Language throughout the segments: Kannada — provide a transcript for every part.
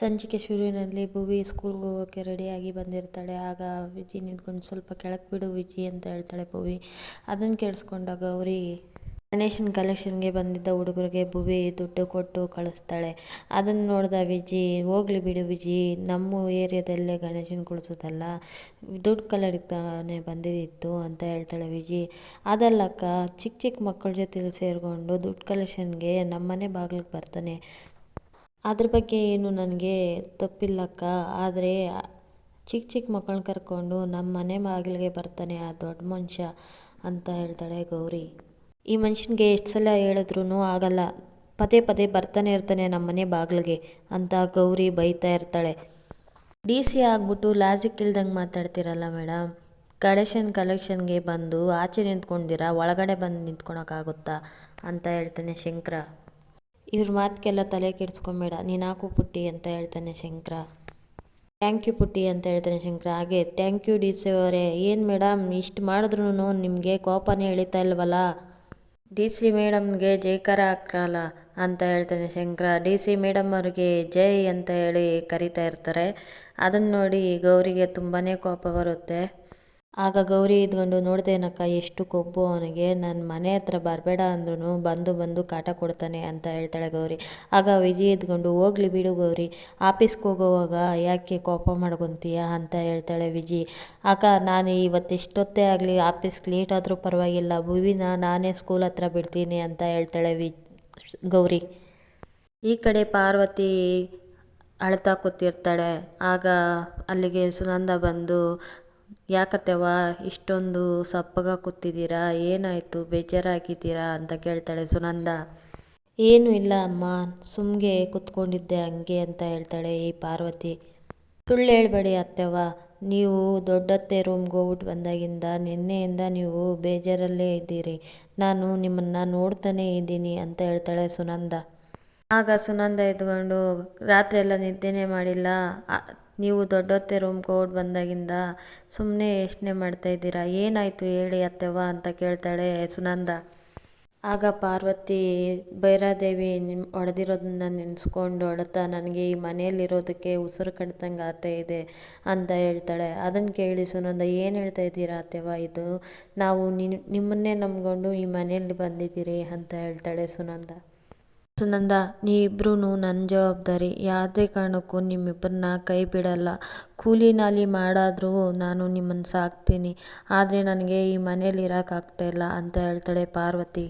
ಸಂಚಿಕೆ ಶುರುವಿನಲ್ಲಿ ಭುವಿ ಸ್ಕೂಲ್ಗೆ ಹೋಗೋಕ್ಕೆ ರೆಡಿಯಾಗಿ ಬಂದಿರ್ತಾಳೆ. ಆಗ ವಿಜಿ ನಿಂತ್ಕೊಂಡು ಸ್ವಲ್ಪ ಕೆಳಗೆ ಬಿಡು ವಿಜಿ ಅಂತ ಹೇಳ್ತಾಳೆ ಭುವಿ. ಅದನ್ನು ಕೇಳಿಸ್ಕೊಂಡ ಗೌರಿ ಗಣೇಶನ ಕಲೆಕ್ಷನ್ಗೆ ಬಂದಿದ್ದ ಹುಡುಗರಿಗೆ ಭುವಿ ದುಡ್ಡು ಕೊಟ್ಟು ಕಳಿಸ್ತಾಳೆ. ಅದನ್ನು ನೋಡಿದ ವಿಜಿ, ಹೋಗ್ಲಿ ಬಿಡು ವಿಜಿ, ನಮ್ಮ ಏರಿಯಾದಲ್ಲೇ ಗಣೇಶನ ಕುಳಿಸೋದಲ್ಲ, ದುಡ್ಡು ಕಲೆಕ್ಟಾನೆ ಬಂದಿದ್ದಿತ್ತು ಅಂತ ಹೇಳ್ತಾಳೆ ವಿಜಿ. ಅದಲ್ಲಕ್ಕ ಚಿಕ್ಕ ಚಿಕ್ಕ ಮಕ್ಕಳ ಜೊತೆಲಿ ಸೇರಿಕೊಂಡು ದುಡ್ಡು ಕಲೆಕ್ಷನ್ಗೆ ನಮ್ಮನೆ ಬಾಗಿಲಿಗೆ ಬರ್ತಾನೆ. ಅದ್ರ ಬಗ್ಗೆ ಏನು ನನಗೆ ತಪ್ಪಿಲ್ಲಕ್ಕ, ಆದರೆ ಚಿಕ್ಕ ಚಿಕ್ಕ ಮಕ್ಕಳನ್ನ ಕರ್ಕೊಂಡು ನಮ್ಮ ಮನೆ ಬಾಗಿಲಿಗೆ ಬರ್ತಾನೆ ಆ ದೊಡ್ಡ ಮನುಷ್ಯ ಅಂತ ಹೇಳ್ತಾಳೆ ಗೌರಿ. ಈ ಮನುಷ್ಯನಿಗೆ ಎಷ್ಟು ಸಲ ಹೇಳಿದ್ರೂ ಆಗಲ್ಲ. ಪದೇ ಪದೇ ಬರ್ತಾನೆ ಇರ್ತಾನೆ ನಮ್ಮ ಮನೆ ಬಾಗಿಲಿಗೆ ಅಂತ ಗೌರಿ ಬೈತಾ ಇರ್ತಾಳೆ. ಡಿ ಸಿ ಆಗ್ಬಿಟ್ಟು ಲಾಜಿಕ್ ಇಲ್ದಂಗೆ ಮಾತಾಡ್ತೀರಲ್ಲ ಮೇಡಮ್ ಕಲೆಕ್ಷನ್ ಕಲೆಕ್ಷನ್ಗೆ ಬಂದು ಆಚೆ ನಿಂತ್ಕೊಂಡಿರ, ಒಳಗಡೆ ಬಂದು ನಿಂತ್ಕೊಳಕ್ಕಾಗುತ್ತಾ ಅಂತ ಹೇಳ್ತಾನೆ ಶಂಕರ. ಇವ್ರ ಮಾತಿಗೆಲ್ಲ ತಲೆ ಕೆಡಿಸ್ಕೊಂಬೇಡ. ನೀನು ಪುಟ್ಟಿ ಅಂತ ಹೇಳ್ತಾನೆ ಶಂಕರ. ಥ್ಯಾಂಕ್ ಯು ಪುಟ್ಟಿ ಅಂತ ಹೇಳ್ತಾನೆ ಶಂಕರ. ಹಾಗೆ ಥ್ಯಾಂಕ್ ಯು ಡಿ ಸಿ ಅವರೇ. ಏನು ಮೇಡಮ್ ಇಷ್ಟು ಮಾಡಿದ್ರೂ ನಿಮಗೆ ಕೋಪನೇ ಎಳಿತಾ ಇಲ್ವಲ್ಲ? ಡಿ ಸಿ ಮೇಡಮ್ಗೆ ಜೈಕಾರ ಹಾಕ್ರಲ್ಲ ಅಂತ ಹೇಳ್ತಾನೆ ಶಂಕರ. ಡಿ ಸಿ ಮೇಡಮ್ ಅವ್ರಿಗೆ ಜೈ ಅಂತ ಹೇಳಿ ಕರಿತಾ ಇರ್ತಾರೆ. ಅದನ್ನು ನೋಡಿ ಗೌರಿಗೆ ತುಂಬಾ ಕೋಪ ಬರುತ್ತೆ. ಆಗ ಗೌರಿ ಇದ್ಕೊಂಡು ನೋಡ್ದೇನಕ್ಕ ಎಷ್ಟು ಕೊಬ್ಬು ಅವನಿಗೆ ನನ್ನ ಮನೆ ಹತ್ರ ಬರಬೇಡ ಅಂದ್ರೂ ಬಂದು ಬಂದು ಕಾಟ ಕೊಡ್ತಾನೆ ಅಂತ ಹೇಳ್ತಾಳೆ ಗೌರಿ. ಆಗ ವಿಜಯ್ ಇದ್ಕೊಂಡು, ಹೋಗ್ಲಿ ಬಿಡು ಗೌರಿ, ಆಫೀಸ್ಗೆ ಹೋಗೋವಾಗ ಯಾಕೆ ಕೋಪ ಮಾಡ್ಕೊತೀಯ ಅಂತ ಹೇಳ್ತಾಳೆ ವಿಜಿ. ಆಗ ನಾನು ಇವತ್ತು ಎಷ್ಟೊತ್ತೇ ಆಗಲಿ ಆಫೀಸ್ಗೆ ಲೇಟ್ ಆದರೂ ಪರವಾಗಿಲ್ಲ, ಭುವಿನ ನಾನೇ ಸ್ಕೂಲ್ ಹತ್ರ ಬಿಡ್ತೀನಿ ಅಂತ ಹೇಳ್ತಾಳೆ ವಿ ಗೌರಿ. ಈ ಕಡೆ ಪಾರ್ವತಿ ಅಳ್ತಾ ಕೂತಿರ್ತಾಳೆ. ಆಗ ಅಲ್ಲಿಗೆ ಸುನಂದ ಬಂದು ಯಾಕತ್ತೆವ್ವ, ಇಷ್ಟೊಂದು ಸಪ್ಪಗ ಕೂತಿದ್ದೀರಾ ಏನಾಯಿತು, ಬೇಜಾರಾಗಿದ್ದೀರಾ ಅಂತ ಕೇಳ್ತಾಳೆ ಸುನಂದ. ಏನೂ ಇಲ್ಲ ಅಮ್ಮ, ಸುಮ್ಗೆ ಕೂತ್ಕೊಂಡಿದ್ದೆ ಹಂಗೆ ಅಂತ ಹೇಳ್ತಾಳೆ ಈ ಪಾರ್ವತಿ. ಸುಳ್ಳು ಹೇಳ್ಬೇಡಿ ಅತ್ತೆವ್ವ, ನೀವು ದೊಡ್ಡತ್ತೆ ರೂಮ್ಗೆ ಹೋಗ್ಬಿಟ್ಟು ಬಂದಾಗಿಂದ ನಿನ್ನೆಯಿಂದ ನೀವು ಬೇಜಾರಲ್ಲೇ ಇದ್ದೀರಿ. ನಾನು ನಿಮ್ಮನ್ನು ನೋಡ್ತಾನೇ ಇದ್ದೀನಿ ಅಂತ ಹೇಳ್ತಾಳೆ ಸುನಂದ. ಆಗ ಸುನಂದ ಎದ್ಕೊಂಡು ರಾತ್ರಿ ಎಲ್ಲ ನಿದ್ದೆನೇ ಮಾಡಿಲ್ಲ ನೀವು ದೊಡ್ಡತ್ತೆ ರೂಮ್ಗೆ ಕೋಡ್ ಬಂದಾಗಿಂದ ಸುಮ್ಮನೆ ಯೋಚನೆ ಮಾಡ್ತಾಯಿದ್ದೀರಾ ಏನಾಯಿತು ಹೇಳಿ ಅತ್ತೆವ್ವ ಅಂತ ಕೇಳ್ತಾಳೆ ಸುನಂದ. ಆಗ ಪಾರ್ವತಿ ಭೈರಾದೇವಿ ನಿಮ್ಮ ಹೊಡೆದಿರೋದನ್ನ ನೆನೆಸ್ಕೊಂಡು ಅಳ್ತಾ, ನನಗೆ ಈ ಮನೆಯಲ್ಲಿರೋದಕ್ಕೆ ಉಸಿರು ಕಟ್ದಂಗೆ ಆತೆ ಇದೆ ಅಂತ ಹೇಳ್ತಾಳೆ. ಅದನ್ನು ಕೇಳಿ ಸುನಂದ, ಏನು ಹೇಳ್ತಾ ಇದ್ದೀರಾ ಅತ್ತೆವ್ವ ಇದು? ನಾವು ನಿಮ್ಮನ್ನೇ ನಂಬ್ಕೊಂಡು ಈ ಮನೆಯಲ್ಲಿ ಬಂದಿದ್ದೀರಿ ಅಂತ ಹೇಳ್ತಾಳೆ ಸುನಂದ. ಸುನಂದ ನೀ ಇಬ್ಬರೂ ನನ್ನ ಜವಾಬ್ದಾರಿ. ಯಾವುದೇ ಕಾರಣಕ್ಕೂ ನಿಮ್ಮಿಬ್ಬರನ್ನ ಕೈ ಬಿಡಲ್ಲ ಕೂಲಿ ನಾಲಿ ಮಾಡಾದರೂ ನಾನು ನಿಮ್ಮನ್ನು ಸಾಕ್ತೀನಿ. ಆದರೆ ನನಗೆ ಈ ಮನೇಲಿ ಇರೋಕ್ಕಾಗ್ತಾಯಿಲ್ಲ ಅಂತ ಹೇಳ್ತಾಳೆ ಪಾರ್ವತಿ.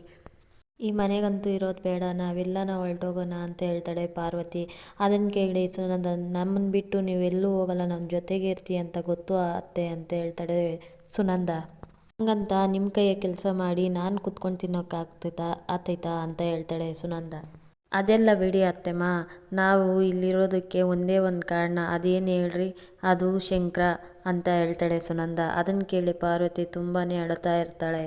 ಈ ಮನೆಗಂತೂ ಇರೋದು ಬೇಡ. ನಾವೆಲ್ಲ ನಾವು ಹೊರಟೋಗೋಣ ಅಂತ ಹೇಳ್ತಾಳೆ ಪಾರ್ವತಿ. ಅದನ್ನು ಕೇಳಿ ಸುನಂದ ನಮ್ಮನ್ನು ಬಿಟ್ಟು ನೀವೆಲ್ಲೂ ಹೋಗಲ್ಲ. ನಮ್ಮ ಜೊತೆಗೆ ಇರ್ತೀಯ ಅಂತ ಗೊತ್ತು ಅತ್ತೆ ಅಂತ ಹೇಳ್ತಾಳೆ ಸುನಂದ. ಹಂಗಂತ ನಿಮ್ಮ ಕೈಯ ಕೆಲಸ ಮಾಡಿ ನಾನು ಕುತ್ಕೊಂಡು ತಿನ್ನೋಕ್ಕಾಗ್ತೈತಾ, ಆತೈತಾ ಅಂತ ಹೇಳ್ತಾಳೆ ಸುನಂದ. ಅದೆಲ್ಲ ಬಿಡಿ ಅತ್ತೆಮ್ಮ. ನಾವು ಇಲ್ಲಿರೋದಕ್ಕೆ ಒಂದೇ ಒಂದು ಕಾರಣ. ಅದೇನು ಹೇಳ್ರಿ? ಅದು ಶಂಕರ ಅಂತ ಹೇಳ್ತಾಳೆ ಸುನಂದ. ಅದನ್ನು ಕೇಳಿ ಪಾರ್ವತಿ ತುಂಬಾ ಅಳ್ತಾ ಇರ್ತಾಳೆ.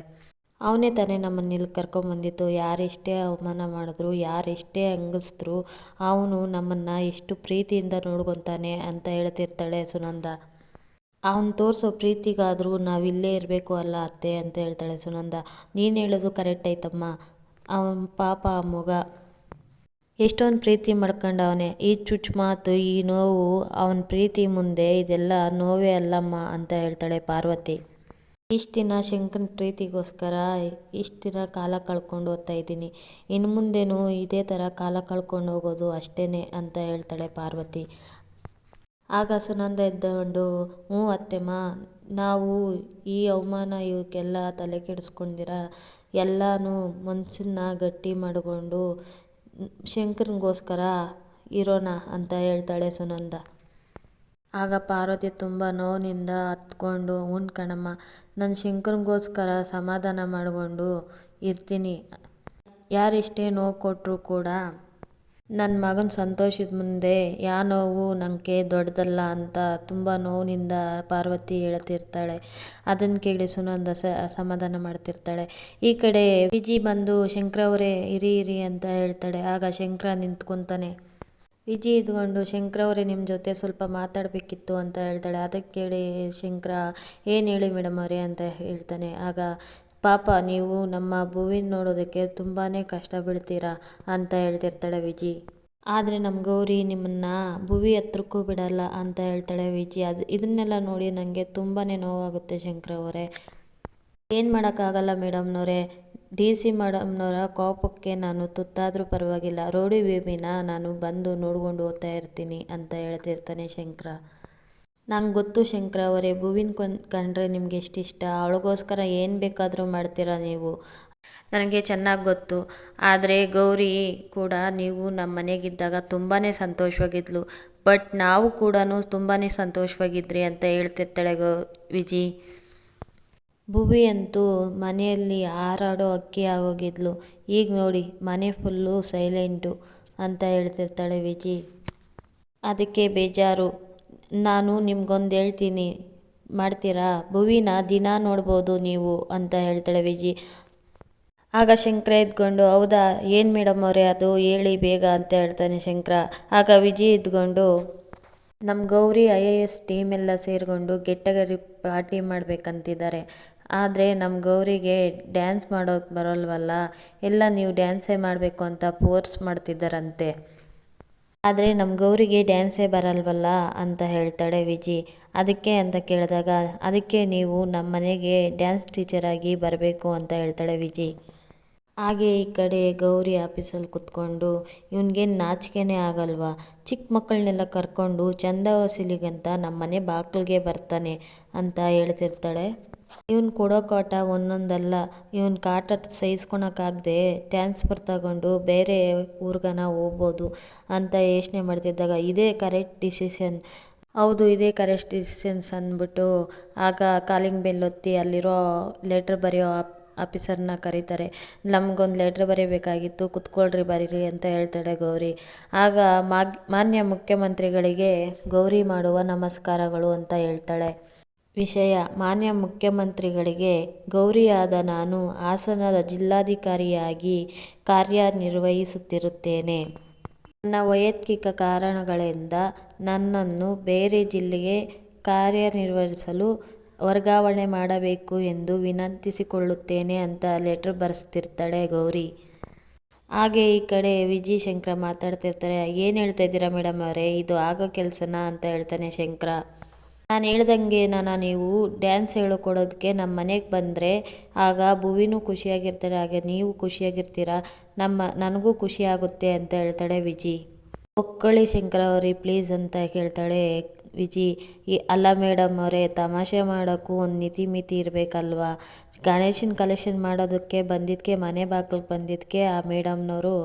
ಅವನೇ ತಾನೇ ನಮ್ಮನ್ನ ಇಲ್ಲಿ ಕರ್ಕೊಂಬಂದಿತ್ತು ಯಾರೆಷ್ಟೇ ಅವಮಾನ ಮಾಡಿದ್ರು, ಯಾರೆಷ್ಟೇ ಅಂಗಿಸಿದ್ರು ಅವನು ನಮ್ಮನ್ನು ಎಷ್ಟು ಪ್ರೀತಿಯಿಂದ ನೋಡ್ಕೊತಾನೆ ಅಂತ ಹೇಳ್ತಿರ್ತಾಳೆ ಸುನಂದ. ಅವನು ತೋರಿಸೋ ಪ್ರೀತಿಗಾದರೂ ನಾವಿಲ್ಲೇ ಇರಬೇಕು ಅಲ್ಲ ಅತ್ತೆ ಅಂತ ಹೇಳ್ತಾಳೆ ಸುನಂದ. ನೀನು ಹೇಳೋದು ಕರೆಕ್ಟ್ ಐತಮ್ಮ. ಅವನ ಪಾಪ ಆ ಮಗ. ಎಷ್ಟೊಂದು ಪ್ರೀತಿ ಮಾಡ್ಕೊಂಡವನೆ. ಈ ಚುಚ್ಚು ಮಾತು, ಈ ನೋವು, ಅವನ ಪ್ರೀತಿ ಮುಂದೆ ಇದೆಲ್ಲ ನೋವೇ ಅಲ್ಲಮ್ಮ ಅಂತ ಹೇಳ್ತಾಳೆ ಪಾರ್ವತಿ. ಇಷ್ಟು ದಿನ ಶಂಕನ ಪ್ರೀತಿಗೋಸ್ಕರ ಇಷ್ಟು ದಿನ ಕಾಲ ಕಳ್ಕೊಂಡು ಹೋಗ್ತಾ ಇದ್ದೀನಿ. ಇನ್ನು ಮುಂದೆನೂ ಇದೇ ಥರ ಕಾಲ ಕಳ್ಕೊಂಡು ಹೋಗೋದು ಅಷ್ಟೇ ಅಂತ ಹೇಳ್ತಾಳೆ ಪಾರ್ವತಿ. ಆಗ ಸುನಂದ ಎದ್ದುಕೊಂಡು ಹ್ಞೂ ಅತ್ತೆಮ್ಮ, ನಾವು ಈ ಅವಮಾನ ಇವಕ್ಕೆಲ್ಲ ತಲೆ ಕೆಡಿಸ್ಕೊಂಡಿರ ಎಲ್ಲನೂ ಮನಸ್ಸನ್ನ ಗಟ್ಟಿ ಮಾಡಿಕೊಂಡು ಶಂಕರನಿಗೋಸ್ಕರ ಇರೋಣ ಅಂತ ಹೇಳ್ತಾಳೆ ಸುನಂದ. ಆಗ ಪಾರ್ವತಿ ತುಂಬ ನೋವಿನಿಂದ ಹತ್ಕೊಂಡು ಹ್ಞೂ ಕಣಮ್ಮ, ನಾನು ಶಂಕರನಿಗೋಸ್ಕರ ಸಮಾಧಾನ ಮಾಡಿಕೊಂಡು ಇರ್ತೀನಿ. ಯಾರೆಷ್ಟೇ ನೋವು ಕೊಟ್ಟರು ಕೂಡ ನನ್ನ ಮಗನ ಸಂತೋಷದ ಮುಂದೆ ಯಾ ನೋವು ನನಗೆ ದೊಡ್ಡದಲ್ಲ ಅಂತ ತುಂಬ ನೋವಿನಿಂದ ಪಾರ್ವತಿ ಹೇಳ್ತಿರ್ತಾಳೆ. ಅದನ್ನು ಕೇಳಿ ಸುನಂದ ಸಮಾಧಾನ ಮಾಡ್ತಿರ್ತಾಳೆ. ಈ ಕಡೆ ವಿಜಿ ಬಂದು, ಶಂಕರ ಅವರೇ ಇರಿ ಇರಿ ಅಂತ ಹೇಳ್ತಾಳೆ. ಆಗ ಶಂಕರ ನಿಂತ್ಕೊತಾನೆ. ವಿಜಿ ಇದ್ಕೊಂಡು ಶಂಕರ ಅವರೇ ನಿಮ್ಮ ಜೊತೆ ಸ್ವಲ್ಪ ಮಾತಾಡಬೇಕಿತ್ತು ಅಂತ ಹೇಳ್ತಾಳೆ. ಅದಕ್ಕೆ ಕೇಳಿ ಶಂಕರ, ಏನು ಹೇಳಿ ಮೇಡಮ್ ಅವರೇ ಅಂತ ಹೇಳ್ತಾನೆ. ಆಗ ಪಾಪ ನೀವು ನಮ್ಮ ಭೂವಿನ ನೋಡೋದಕ್ಕೆ ತುಂಬಾ ಕಷ್ಟ ಬೀಳ್ತೀರಾ ಅಂತ ಹೇಳ್ತಿರ್ತಾಳೆ ವಿಜಿ. ಆದರೆ ನಮ್ಮ ಗೌರಿ ನಿಮ್ಮನ್ನ ಭುವಿ ಹತ್ರಕ್ಕೂ ಬಿಡಲ್ಲ ಅಂತ ಹೇಳ್ತಾಳೆ ವಿಜಿ. ಅದು ಇದನ್ನೆಲ್ಲ ನೋಡಿ ನನಗೆ ತುಂಬಾ ನೋವಾಗುತ್ತೆ ಶಂಕರವರೇ ಏನು ಮಾಡೋಕ್ಕಾಗಲ್ಲ ಮೇಡಮ್ನವರೇ. ಡಿ ಸಿ ಮೇಡಮ್ನವರ ಕೋಪಕ್ಕೆ ನಾನು ತುತ್ತಾದರೂ ಪರವಾಗಿಲ್ಲ. ರೋಡಿ ಬೇಬಿನ ನಾನು ಬಂದು ನೋಡ್ಕೊಂಡು ಹೋಗ್ತಾ ಇರ್ತೀನಿ ಅಂತ ಹೇಳ್ತಿರ್ತಾನೆ ಶಂಕರ. ನಂಗೆ ಗೊತ್ತು ಶಂಕರ ಅವರೇ, ಭುವಿನ ಕೊಂದ್ ಕಂಡ್ರೆ ನಿಮ್ಗೆ ಎಷ್ಟು ಇಷ್ಟ ಅವಳಿಗೋಸ್ಕರ ಏನು ಬೇಕಾದರೂ ಮಾಡ್ತೀರಾ ನೀವು? ನನಗೆ ಚೆನ್ನಾಗಿ ಗೊತ್ತು. ಆದರೆ ಗೌರಿ ಕೂಡ ನೀವು ನಮ್ಮ ಮನೆಗಿದ್ದಾಗ ತುಂಬಾ ಸಂತೋಷವಾಗಿದ್ಲು. ಬಟ್ ನಾವು ಕೂಡ ತುಂಬಾ ಸಂತೋಷವಾಗಿದ್ರಿ ಅಂತ ಹೇಳ್ತಿರ್ತಾಳೆ ಗೌ, ವಿಜಿ. ಭುವಿ ಅಂತೂ ಮನೆಯಲ್ಲಿ ಹಾರಾಡೋ ಅಕ್ಕಿ ಆಗೋಗಿದ್ಲು. ಈಗ ನೋಡಿ, ಮನೆ ಫುಲ್ಲು ಸೈಲೆಂಟು ಅಂತ ಹೇಳ್ತಿರ್ತಾಳೆ ವಿಜಿ. ಅದಕ್ಕೆ ಬೇಜಾರು. ನಾನು ನಿಮ್ಗೊಂದು ಹೇಳ್ತೀನಿ. ಮಾಡ್ತೀರಾ? ಭುವಿನ ದಿನ ನೋಡ್ಬೋದು ನೀವು ಅಂತ ಹೇಳ್ತಾಳೆ ವಿಜಿ. ಆಗ ಶಂಕರ ಎದ್ಕೊಂಡು, ಹೌದಾ? ಏನು ಮೇಡಮ್ ಅವರೇ, ಅದು ಹೇಳಿ ಬೇಗ ಅಂತ ಹೇಳ್ತಾನೆ ಶಂಕರ. ಆಗ ವಿಜಿ ಇದ್ಕೊಂಡು ನಮ್ಮ Gauri I A S team ಎಲ್ಲ ಸೇರಿಕೊಂಡು ಗೆಟ್ಟಗರಿ ಪಾರ್ಟಿ ಮಾಡಬೇಕಂತಿದ್ದಾರೆ. ಆದರೆ ನಮ್ಮ ಗೌರಿಗೆ ಡ್ಯಾನ್ಸ್ ಮಾಡೋಕ್ಕೆ ಬರೋಲ್ವಲ್ಲ? ಎಲ್ಲ ನೀವು ಡ್ಯಾನ್ಸೇ ಮಾಡಬೇಕು ಅಂತ ಫೋರ್ಸ್ ಮಾಡ್ತಿದ್ದಾರಂತೆ. ಆದರೆ ನಮ್ಮ ಗೌರಿಗೆ ಡ್ಯಾನ್ಸೇ ಬರಲ್ವಲ್ಲ ಅಂತ ಹೇಳ್ತಾಳೆ ವಿಜಿ. ಅದಕ್ಕೆ ಅಂತ ಕೇಳಿದಾಗ, ಅದಕ್ಕೆ ನೀವು ನಮ್ಮ ಮನೆಗೆ ಡ್ಯಾನ್ಸ್ ಟೀಚರಾಗಿ ಬರಬೇಕು ಅಂತ ಹೇಳ್ತಾಳೆ ವಿಜಿ. ಹಾಗೆ ಈ ಕಡೆ ಗೌರಿ ಆಫೀಸಲ್ಲಿ ಕುತ್ಕೊಂಡು ಇವನಿಗೇನು ನಾಚಿಕೆನೇ ಆಗಲ್ವಾ? ಚಿಕ್ಕ ಮಕ್ಕಳನ್ನೆಲ್ಲ ಕರ್ಕೊಂಡು ಚಂದ ವಸೂಲಿಗಂತ ನಮ್ಮ ಮನೆ ಬಾಗಿಲಿಗೆ ಬರ್ತಾನೆ, ಅಂತ ಹೇಳ್ತಿರ್ತಾಳೆ. ಇವನು ಕೊಡೋ ಕಾಟ ಒಂದೊಂದಲ್ಲ, ಇವ್ನು ಕಾಟ ಸಹಿಸ್ಕೊಳಕ್ಕಾಗದೆ ಟ್ರಾನ್ಸ್ಫರ್ ತಗೊಂಡು ಬೇರೆ ಊರ್ಗನ ಹೋಗ್ಬೋದು ಅಂತ ಯೋಚನೆ ಮಾಡ್ತಿದ್ದಾಗ ಇದೇ ಕರೆಕ್ಟ್ ಡಿಸಿಷನ್ ಹೌದು, ಇದೇ ಕರೆಕ್ಟ್ ಡಿಸಿಷನ್ಸ್ ಅಂದ್ಬಿಟ್ಟು ಆಗ ಕಾಲಿಂಗ್ ಬೆಲ್ ಒತ್ತಿ ಅಲ್ಲಿರೋ ಲೆಟ್ರ್ ಬರೆಯೋ ಆಫೀಸರ್ನ ಕರೀತಾರೆ. ನಮಗೊಂದು ಲೆಟ್ರ್ ಬರೀಬೇಕಾಗಿತ್ತು, ಕುತ್ಕೊಳ್ರಿ ಬರೀರಿ ಅಂತ ಹೇಳ್ತಾಳೆ ಗೌರಿ. ಆಗ ಮಾನ್ಯ ಮುಖ್ಯಮಂತ್ರಿಗಳಿಗೆ ಗೌರಿ ಮಾಡುವ ನಮಸ್ಕಾರಗಳು ಅಂತ ಹೇಳ್ತಾಳೆ. ವಿಷಯ ಮಾನ್ಯ ಮುಖ್ಯಮಂತ್ರಿಗಳಿಗೆ ಗೌರಿಯಾದ ನಾನು ಹಾಸನದ ಜಿಲ್ಲಾಧಿಕಾರಿಯಾಗಿ ಕಾರ್ಯನಿರ್ವಹಿಸುತ್ತಿರುತ್ತೇನೆ. ನನ್ನ ವೈಯಕ್ತಿಕ ಕಾರಣಗಳಿಂದ ನನ್ನನ್ನು ಬೇರೆ ಜಿಲ್ಲೆಗೆ ಕಾರ್ಯನಿರ್ವಹಿಸಲು ವರ್ಗಾವಣೆ ಮಾಡಬೇಕು ಎಂದು ವಿನಂತಿಸಿಕೊಳ್ಳುತ್ತೇನೆ ಅಂತ ಲೆಟ್ರ್ ಬರೆಸ್ತಿರ್ತಾಳೆ ಗೌರಿ. ಹಾಗೆ ಈ ಕಡೆ ವಿಜಿ ಶಂಕರ ಮಾತಾಡ್ತಿರ್ತಾರೆ. ಏನು ಹೇಳ್ತಾ ಇದ್ದೀರಾ ಮೇಡಮ್ ಅವರೇ? ಇದು ಆಗೋ ಕೆಲಸನಾ ಅಂತ ಹೇಳ್ತಾನೆ ಶಂಕರ. ನಾನು ಹೇಳ್ದಂಗೆ ನಾನು ನೀವು ಡ್ಯಾನ್ಸ್ ಹೇಳಿಕೊಡೋದಕ್ಕೆ ನಮ್ಮ ಮನೆಗೆ ಬಂದರೆ ಆಗ ಭುವಿನೂ ಖುಷಿಯಾಗಿರ್ತಾರೆ, ಹಾಗೆ ನೀವು ಖುಷಿಯಾಗಿರ್ತೀರ? ನಮ್ಮ, ನನಗೂ ಖುಷಿ ಆಗುತ್ತೆ ಅಂತ ಹೇಳ್ತಾಳೆ ವಿಜಿ. ಒಕ್ಕಳಿ ಶಂಕರ ಅವ್ರಿ ಪ್ಲೀಸ್ ಅಂತ ಕೇಳ್ತಾಳೆ ವಿಜಿ. ಅಲ್ಲ ಮೇಡಮ್ ಅವರೇ, ತಮಾಷೆ ಮಾಡೋಕ್ಕೂ ಒಂದು ನಿತಿ ಮಿತಿ ಇರಬೇಕಲ್ವಾ? ಗಣೇಶನ ಕಲೆಕ್ಷನ್ ಮಾಡೋದಕ್ಕೆ ಬಂದಿದ್ದಕ್ಕೆ ಮನೆ ಬಾಗಿಲಿಗೆ ಬಂದಿದ್ದಕ್ಕೆ ಆ ಮೇಡಮ್ನವರು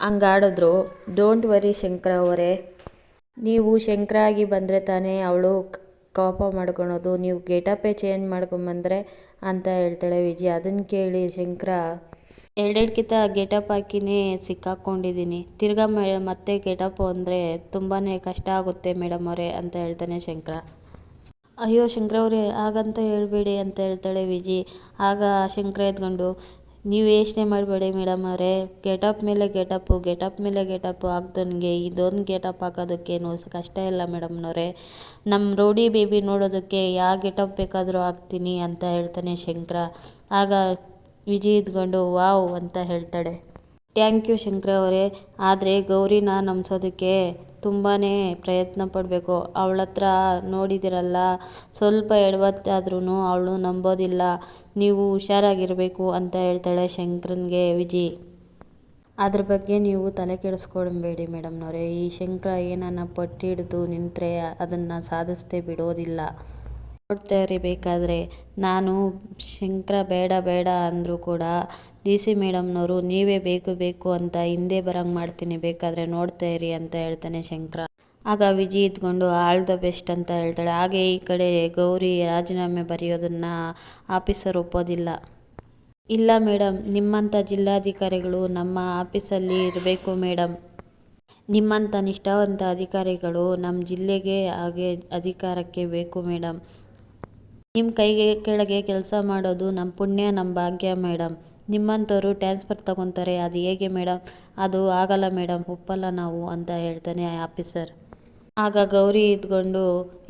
ಹಂಗಾಡಿದ್ರು. ಡೋಂಟ್ ವರಿ ಶಂಕರ ಅವರೇ. ನೀವು ಶಂಕರಾಗಿ ಬಂದರೆ ತಾನೇ ಅವಳು ಕೋಪ ಮಾಡ್ಕೊಳೋದು. ನೀವು ಗೇಟಪ್ಪೇ ಚೇಂಜ್ ಮಾಡ್ಕೊಂಬಂದ್ರೆ ಅಂತ ಹೇಳ್ತಾಳೆ ವಿಜಿ. ಅದನ್ನು ಕೇಳಿ ಶಂಕರ ಎರಡೆರಡು ಗೇಟಪ್ ಗೆಟಪ್ ಹಾಕಿನೇ ಸಿಕ್ಕಾಕ್ಕೊಂಡಿದ್ದೀನಿ ತಿರ್ಗಾ ಮತ್ತೆ ಗೆಟಪ್ ಅಂದರೆ ತುಂಬಾ ಕಷ್ಟ ಆಗುತ್ತೆ ಮೇಡಮ್ ಅವರೇ ಅಂತ ಹೇಳ್ತಾನೆ ಶಂಕರ. ಅಯ್ಯೋ ಶಂಕರ ಅವರೇ, ಹಾಗಂತ ಹೇಳಬೇಡಿ ಅಂತ ಹೇಳ್ತಾಳೆ ವಿಜಿ. ಆಗ ಶಂಕರ ಎದ್ಕೊಂಡು ನೀವು ಯೋಚನೆ ಮಾಡಬೇಡಿ ಮೇಡಮ್ ಅವರೇ. ಗೆಟಪ್ ಮೇಲೆ ಗೆಟಪ್ಪು ಗೆಟಪ್ ಮೇಲೆ ಗೆಟಪ್ಪು ಆಗ್ದನಿಗೆ ಇದೊಂದು ಗೆಟಪ್ ಹಾಕೋದಕ್ಕೇನು ಕಷ್ಟ ಇಲ್ಲ ಮೇಡಮ್ನವರೇ ನಮ್ಮ ರೌಡಿ ಬೇಬಿ ನೋಡೋದಕ್ಕೆ ಯಾವ ಗೆಟಪ್ ಬೇಕಾದರೂ ಹಾಕ್ತೀನಿ ಅಂತ ಹೇಳ್ತಾನೆ ಶಂಕರ. ಆಗ ವಿಜಯ್ ಇದ್ಕೊಂಡು ವಾವ್ ಅಂತ ಹೇಳ್ತಾಳೆ. ಥ್ಯಾಂಕ್ ಯು ಶಂಕರ ಅವರೇ. ಆದರೆ ಗೌರಿನ ನಂಬಿಸೋದಕ್ಕೆ ತುಂಬಾ ಪ್ರಯತ್ನ ಪಡಬೇಕು. ಅವಳ ಹತ್ರ ನೋಡಿದಿರಲ್ಲ. ಸ್ವಲ್ಪ ಎಡವತ್ತಾದ್ರೂ ಅವಳು ನಂಬೋದಿಲ್ಲ. ನೀವು ಹುಷಾರಾಗಿರಬೇಕು ಅಂತ ಹೇಳ್ತಾಳೆ ಶಂಕರನ್ಗೆ ವಿಜಿ. ಅದ್ರ ಬಗ್ಗೆ ನೀವು ತಲೆ ಕೆಡಿಸ್ಕೊಳ್ಬೇಡಿ ಮೇಡಮ್ನವರೇ. ಈ ಶಂಕರ ಏನನ್ನ ಪಟ್ಟಿ ಹಿಡಿದು ನಿಂತರೆ ಅದನ್ನು ಸಾಧಿಸದೆ ಬಿಡೋದಿಲ್ಲ. ನೋಡ್ತಾ ಬೇಕಾದರೆ. ನಾನು ಶಂಕರ ಬೇಡ ಬೇಡ ಅಂದರೂ ಕೂಡ ಡಿ ಸಿ ಮೇಡಮ್ನವರು ನೀವೇ ಬೇಕು ಬೇಕು ಅಂತ ಹಿಂದೆ ಬರಂಗೆ ಮಾಡ್ತೀನಿ ಬೇಕಾದರೆ ನೋಡ್ತಾ ಇರಿ ಅಂತ ಹೇಳ್ತಾನೆ ಶಂಕರ. ಆಗ ವಿಜಿ ಇದ್ಕೊಂಡು ಆಲ್ ದ ಬೆಸ್ಟ್ ಅಂತ ಹೇಳ್ತಾಳೆ. ಹಾಗೆ ಈ ಕಡೆ ಗೌರಿ ರಾಜೀನಾಮೆ ಬರೆಯೋದನ್ನು ಆಫೀಸರ್ ಒಪ್ಪೋದಿಲ್ಲ. ಇಲ್ಲ ಮೇಡಮ್ ನಿಮ್ಮಂಥ ಜಿಲ್ಲಾಧಿಕಾರಿಗಳು ನಮ್ಮ ಆಫೀಸಲ್ಲಿ ಇರಬೇಕು ಮೇಡಮ್ ನಿಮ್ಮಂಥ ನಿಷ್ಠಾವಂತ ಅಧಿಕಾರಿಗಳು ನಮ್ಮ ಜಿಲ್ಲೆಗೆ ಹಾಗೆ ಅಧಿಕಾರಕ್ಕೆ ಬೇಕು ಮೇಡಮ್ ನಿಮ್ಮ ಕೈಗೆ ಕೆಳಗೆ ಕೆಲಸ ಮಾಡೋದು ನಮ್ಮ ಪುಣ್ಯ, ನಮ್ಮ ಭಾಗ್ಯ ಮೇಡಮ್ ನಿಮ್ಮಂಥವ್ರು ಟ್ರಾನ್ಸ್ಫರ್ ತಗೊತಾರೆ, ಅದು ಹೇಗೆ ಮೇಡಮ್ ಅದು ಆಗಲ್ಲ ಮೇಡಮ್ ಒಪ್ಪಲ್ಲ ನಾವು ಅಂತ ಹೇಳ್ತಾನೆ ಆಫೀಸರ್. ಆಗ ಗೌರಿ ಇದ್ಕೊಂಡು,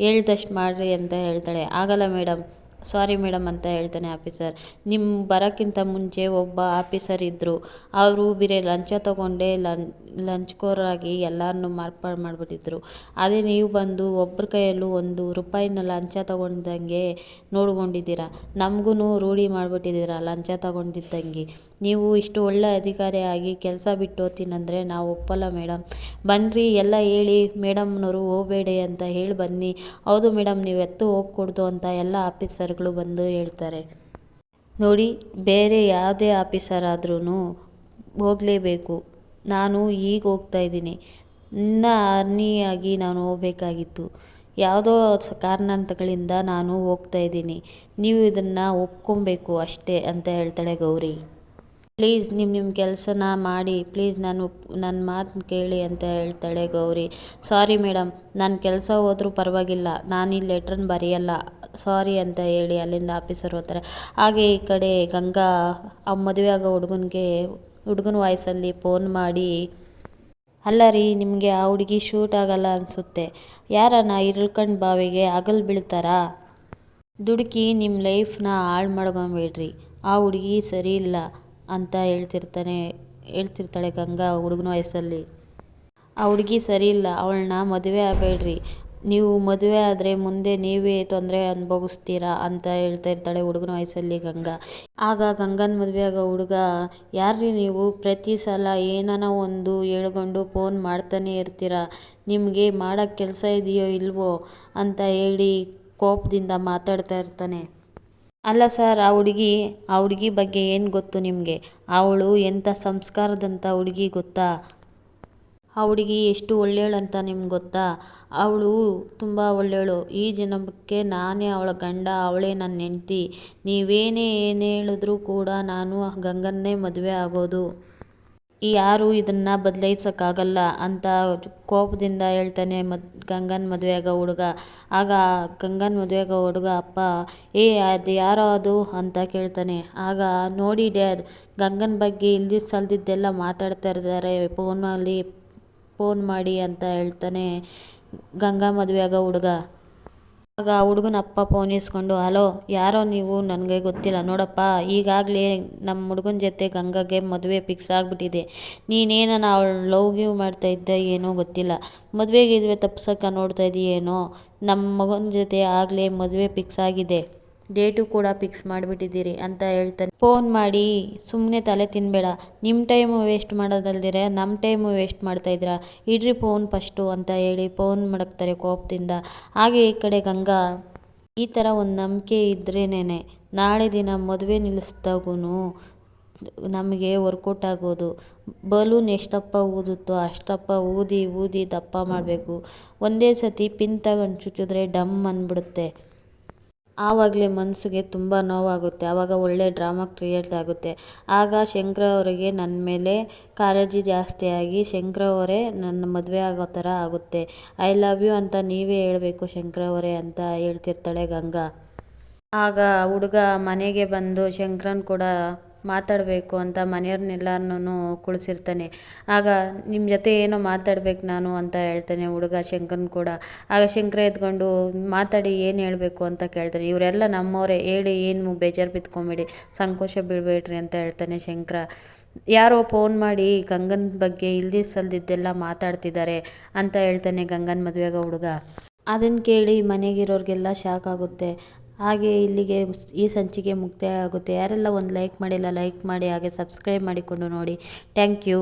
ಹೇಳ್ದಷ್ಟು ಮಾಡಿರಿ ಅಂತ ಹೇಳ್ತಾಳೆ. ಆಗಲ್ಲ ಮೇಡಮ್ ಸಾರಿ ಮೇಡಮ್ ಅಂತ ಹೇಳ್ತಾನೆ ಆಫೀಸರ್ ನಿಮ್ಮ ಬರೋಕ್ಕಿಂತ ಮುಂಚೆ ಒಬ್ಬ ಆಫೀಸರ್ ಇದ್ದರು ಅವರು ಬೇರೆ ಲಂಚ ತಗೊಂಡೇ ಲಂ ಲಂಚ್ಕೋರಾಗಿ ಎಲ್ಲರನ್ನೂ ಮಾರ್ಪಾಡು ಮಾಡಿಬಿಟ್ಟಿದ್ರು. ಅದೇ ನೀವು ಬಂದು ಒಬ್ಬರ ಕೈಯಲ್ಲೂ ಒಂದು ರೂಪಾಯಿನ ಲಂಚ ತಗೊಂಡಂಗೆ ನೋಡ್ಕೊಂಡಿದ್ದೀರಾ. ನಮಗೂ ರೂಢಿ ಮಾಡಿಬಿಟ್ಟಿದ್ದೀರ ಲಂಚ ತೊಗೊಂಡಿದ್ದಂಗೆ. ನೀವು ಇಷ್ಟು ಒಳ್ಳೆ ಅಧಿಕಾರಿಯಾಗಿ ಕೆಲಸ ಬಿಟ್ಟು ಹೋಗ್ತೀನಂದ್ರೆ ನಾವು ಒಪ್ಪಲ್ಲ ಮೇಡಮ್. ಬನ್ನಿರಿ ಎಲ್ಲ ಹೇಳಿ, ಮೇಡಮ್ನವರು ಹೋಗಬೇಡಿ ಅಂತ ಹೇಳಿ ಬನ್ನಿ. ಹೌದು ಮೇಡಮ್, ನೀವು ಎತ್ತು ಹೋಗ್ಕೊಡ್ದು ಅಂತ ಎಲ್ಲ ಆಫೀಸರ್ಗಳು ಬಂದು ಹೇಳ್ತಾರೆ. ನೋಡಿ, ಬೇರೆ ಯಾವುದೇ ಆಫೀಸರ್ ಆದ್ರೂ ಹೋಗಲೇಬೇಕು. ನಾನು ಈಗ ಹೋಗ್ತಾ ಇದ್ದೀನಿ. ಇನ್ನು ಅರ್ನಿಯಾಗಿ ನಾನು ಹೋಗಬೇಕಾಗಿತ್ತು. ಯಾವುದೋ ಕಾರಣಾಂತಗಳಿಂದ ನಾನು ಹೋಗ್ತಾ ಇದ್ದೀನಿ. ನೀವು ಇದನ್ನು ಒಪ್ಕೊಬೇಕು ಅಷ್ಟೇ ಅಂತ ಹೇಳ್ತಾಳೆ ಗೌರಿ. ಪ್ಲೀಸ್ ನಿಮ್ಮ ನಿಮ್ಮ ಕೆಲಸನ ಮಾಡಿ, ಪ್ಲೀಸ್ ನಾನು ನನ್ನ ಮಾತು ಕೇಳಿ ಅಂತ ಹೇಳ್ತಾಳೆ ಗೌರಿ. ಸಾರಿ ಮೇಡಮ್ ನನ್ನ ಕೆಲಸ ಹೋದರೂ ಪರವಾಗಿಲ್ಲ, ನಾನು ಈ ಲೆಟ್ರನ್ನ ಬರೆಯಲ್ಲ, ಸಾರಿ ಅಂತ ಹೇಳಿ ಅಲ್ಲಿಂದ ಆಫೀಸರ್ ಹೋಗ್ತಾರೆ. ಹಾಗೆ ಈ ಕಡೆ ಗಂಗಾ, ಆ ಮದುವೆ ಆಗೋ ಹುಡುಗನಿಗೆ, ಹುಡುಗನ ವಾಯ್ಸಲ್ಲಿ ಫೋನ್ ಮಾಡಿ, ಅಲ್ಲ ರೀ, ನಿಮಗೆ ಆ ಹುಡುಗಿ ಶೂಟ್ ಆಗಲ್ಲ ಅನಿಸುತ್ತೆ ಯಾರನ್ನ ಇಳ್ಕಂಡು ಬಾವಿಗೆ ಹಗಲು ಬೀಳ್ತಾರಾ? ದುಡುಕಿ ನಿಮ್ಮ ಲೈಫ್ನ ಹಾಳು ಮಾಡ್ಕೊಂಬೇಡ್ರಿ, ಆ ಹುಡುಗಿ ಸರಿ ಇಲ್ಲ ಅಂತ ಹೇಳ್ತಿರ್ತಾನೆ, ಹೇಳ್ತಿರ್ತಾಳೆ ಗಂಗಾ ಹುಡುಗನ ವಯಸ್ಸಲ್ಲಿ. ಆ ಹುಡುಗಿ ಸರಿ ಇಲ್ಲ, ಅವಳನ್ನ ಮದುವೆ ಆಗಬೇಡ್ರಿ. ನೀವು ಮದುವೆ ಆದರೆ ಮುಂದೆ ನೀವೇ ತೊಂದರೆ ಅನುಭವಿಸ್ತೀರಾ ಅಂತ ಹೇಳ್ತಾ ಇರ್ತಾಳೆ ಹುಡುಗನ ವಯಸ್ಸಲ್ಲಿ ಗಂಗಾ. ಆಗ ಗಂಗನ ಮದುವೆ ಆಗೋ ಹುಡುಗ, ಯಾರ್ರಿ ನೀವು? ಪ್ರತಿ ಸಲ ಏನಾನ ಒಂದು ಹೇಳ್ಕೊಂಡು ಫೋನ್ ಮಾಡ್ತಾನೆ ಇರ್ತೀರ? ನಿಮಗೆ ಮಾಡೋಕ್ಕೆ ಕೆಲಸ ಇದೆಯೋ ಇಲ್ವೋ? ಅಂತ ಹೇಳಿ ಕೋಪದಿಂದ ಮಾತಾಡ್ತಾ ಇರ್ತಾನೆ. ಅಲ್ಲ ಸರ್, ಆ ಹುಡುಗಿ ಆ ಹುಡುಗಿ ಬಗ್ಗೆ ಏನು ಗೊತ್ತು ನಿಮಗೆ? ಅವಳು ಎಂಥ ಸಂಸ್ಕಾರದಂಥ ಹುಡುಗಿ ಗೊತ್ತಾ? ಆ ಹುಡುಗಿ ಎಷ್ಟು ಒಳ್ಳೆಯವಳಂತ ನಿಮ್ಗೆ ಗೊತ್ತಾ? ಅವಳು ತುಂಬ ಒಳ್ಳೆಯವಳು ಈ ಜನಕ್ಕೆ ನಾನೇ ಅವಳ ಗಂಡ, ಅವಳೇ ನನ್ನ ಹೆಂಡ್ತಿ. ನೀವೇನೇ ಏನು ಹೇಳಿದ್ರೂ ಕೂಡ ನಾನು ಗಂಗನ್ನೇ ಮದುವೆ ಆಗೋದು. ಯಾರೂ ಇದನ್ನು ಬದಲಾಯಿಸೋಕ್ಕಾಗಲ್ಲ ಅಂತ ಕೋಪದಿಂದ ಹೇಳ್ತಾನೆ ಮದ್, ಗಂಗನ ಮದುವೆ ಆಗೋ ಹುಡುಗ. ಆಗ ಗಂಗನ ಮದುವೆ ಹುಡುಗ ಅಪ್ಪ, ಏ, ಅದು ಯಾರೋ ಅದು? ಅಂತ ಕೇಳ್ತಾನೆ. ಆಗ ನೋಡಿ ಡ್ಯಾಡ್, ಗಂಗನ ಬಗ್ಗೆ ಇಲ್ದಿ ಸಲ್ದಿದ್ದೆಲ್ಲ ಮಾತಾಡ್ತಾ ಇರ್ತಾರೆ. ಫೋನಲ್ಲಿ ಫೋನ್ ಮಾಡಿ ಅಂತ ಹೇಳ್ತಾನೆ ಗಂಗಾ ಮದುವೆ ಹುಡುಗ. ಆಗ ಆ ಹುಡುಗನ ಅಪ್ಪ ಫೋನ್ ಇಸ್ಕೊಂಡು ಹಲೋ ಯಾರೋ ನೀವು? ನನಗೆ ಗೊತ್ತಿಲ್ಲ. ನೋಡಪ್ಪ, ಈಗಾಗಲೇ ನಮ್ಮ ಹುಡುಗನ ಜೊತೆ ಗಂಗಾಗೆ ಮದುವೆ ಫಿಕ್ಸ್ ಆಗಿಬಿಟ್ಟಿದೆ. ನೀನೇನ ಅವಳು ಲವ್ ಗಿವ್ ಮಾಡ್ತಾ ಇದ್ದ ಏನೋ ಗೊತ್ತಿಲ್ಲ. ಮದುವೆ ಗಿದುವೆ ತಪ್ಸೋಕೆ ನೋಡ್ತಾ ಇದೆಯೇನೋ? ನಮ್ಮ ಮಗನ ಜೊತೆ ಆಗಲೇ ಮದುವೆ ಫಿಕ್ಸ್ ಆಗಿದೆ. ಡೇಟು ಕೂಡ ಫಿಕ್ಸ್ ಮಾಡಿಬಿಟ್ಟಿದ್ದೀರಿ ಅಂತ ಹೇಳ್ತಾನೆ. ಫೋನ್ ಮಾಡಿ ಸುಮ್ಮನೆ ತಲೆ ತಿನ್ನಬೇಡ ನಿಮ್ಮ ಟೈಮು ವೇಸ್ಟ್ ಮಾಡೋದಲ್ದಿರ ನಮ್ಮ ಟೈಮು ವೇಸ್ಟ್ ಮಾಡ್ತಾಯಿದ್ದೀರಾ ಇಡ್ರಿ ಫೋನ್ ಫಸ್ಟು ಅಂತ ಹೇಳಿ ಫೋನ್ ಮಾಡಕ್ತಾರೆ ಕೋಪದಿಂದ. ಹಾಗೆ ಈ ಕಡೆ ಗಂಗಾ, ಈ ಥರ ಒಂದು ನಂಬಿಕೆ ಇದ್ರೇನೇ ನಾಳೆ ದಿನ ಮದುವೆ ನಿಲ್ಲಿಸ್ದಾಗೂ ನಮಗೆ ವರ್ಕೌಟ್ ಆಗೋದು. ಬಲೂನ್ ಎಷ್ಟಪ್ಪ ಊದುತ್ತೋ ಅಷ್ಟಪ್ಪ ಊದಿ ಊದಿ ದಪ್ಪ ಮಾಡಬೇಕು. ಒಂದೇ ಸತಿ ಪಿನ್ ತಗೊಂಡು ಚುಚ್ಚಿದ್ರೆ ಡಮ್ ಅಂದ್ಬಿಡುತ್ತೆ ಆವಾಗಲೇ ಮನಸ್ಸಿಗೆ ತುಂಬ ನೋವಾಗುತ್ತೆ. ಆವಾಗ ಒಳ್ಳೆ ಡ್ರಾಮಾ ಕ್ರಿಯೇಟ್ ಆಗುತ್ತೆ. ಆಗ ಶಂಕರ ಅವರಿಗೆ ನನ್ನ ಮೇಲೆ ಕಾಳಜಿ ಜಾಸ್ತಿಯಾಗಿ ಶಂಕರ ಅವರೇ ನನ್ನ ಮದುವೆ ಆಗೋ ಥರ ಆಗುತ್ತೆ. ಐ ಲವ್ ಯು ಅಂತ ನೀವೇ ಹೇಳಬೇಕು ಶಂಕರ ಅವರೇ ಅಂತ ಹೇಳ್ತಿರ್ತಾಳೆ ಗಂಗಾ. ಆಗ ಹುಡುಗ ಮನೆಗೆ ಬಂದು ಶಂಕರನ್ ಕೂಡ ಮಾತಾಡಬೇಕು ಅಂತ ಮನೆಯವ್ರನ್ನೆಲ್ಲರನ್ನೂ ಕುಳಿಸಿರ್ತಾನೆ. ಆಗ ನಿಮ್ಮ ಜೊತೆ ಏನೋ ಮಾತಾಡ್ಬೇಕು ನಾನು ಅಂತ ಹೇಳ್ತಾನೆ ಹುಡುಗ ಶಂಕರನ್ ಕೂಡ. ಆಗ ಶಂಕರ ಎದ್ಕೊಂಡು, ಮಾತಾಡಿ, ಏನು ಹೇಳಬೇಕು? ಅಂತ ಕೇಳ್ತಾನೆ. ಇವರೆಲ್ಲ ನಮ್ಮವರೇ, ಹೇಳಿ, ಏನು ಬೇಜಾರು ಬಿತ್ಕೊಂಬೇಡಿ, ಸಂಕೋಚ ಬೀಳಬೇಡ್ರಿ ಅಂತ ಹೇಳ್ತಾನೆ ಶಂಕರ. ಯಾರೋ ಫೋನ್ ಮಾಡಿ, ಗಂಗನ ಬಗ್ಗೆ ಇಲ್ದಿ ಸಲ್ದಿದ್ದೆಲ್ಲ ಮಾತಾಡ್ತಿದ್ದಾರೆ ಅಂತ ಹೇಳ್ತಾನೆ ಗಂಗನ ಮದುವೆಗ ಹುಡುಗ. ಅದನ್ನು ಕೇಳಿ ಮನೆಗಿರೋರಿಗೆಲ್ಲ ಶಾಕ್ ಆಗುತ್ತೆ. ಹಾಗೆ ಇಲ್ಲಿಗೆ ಈ ಸಂಚಿಕೆ ಮುಕ್ತಾಯ ಆಗುತ್ತೆ. ಯಾರೆಲ್ಲ ಒಂದು ಲೈಕ್ ಮಾಡಿಲ್ಲ ಲೈಕ್ ಮಾಡಿ ಹಾಗೆ ಸಬ್ಸ್ಕ್ರೈಬ್ ಮಾಡಿಕೊಂಡು ನೋಡಿ. Thank you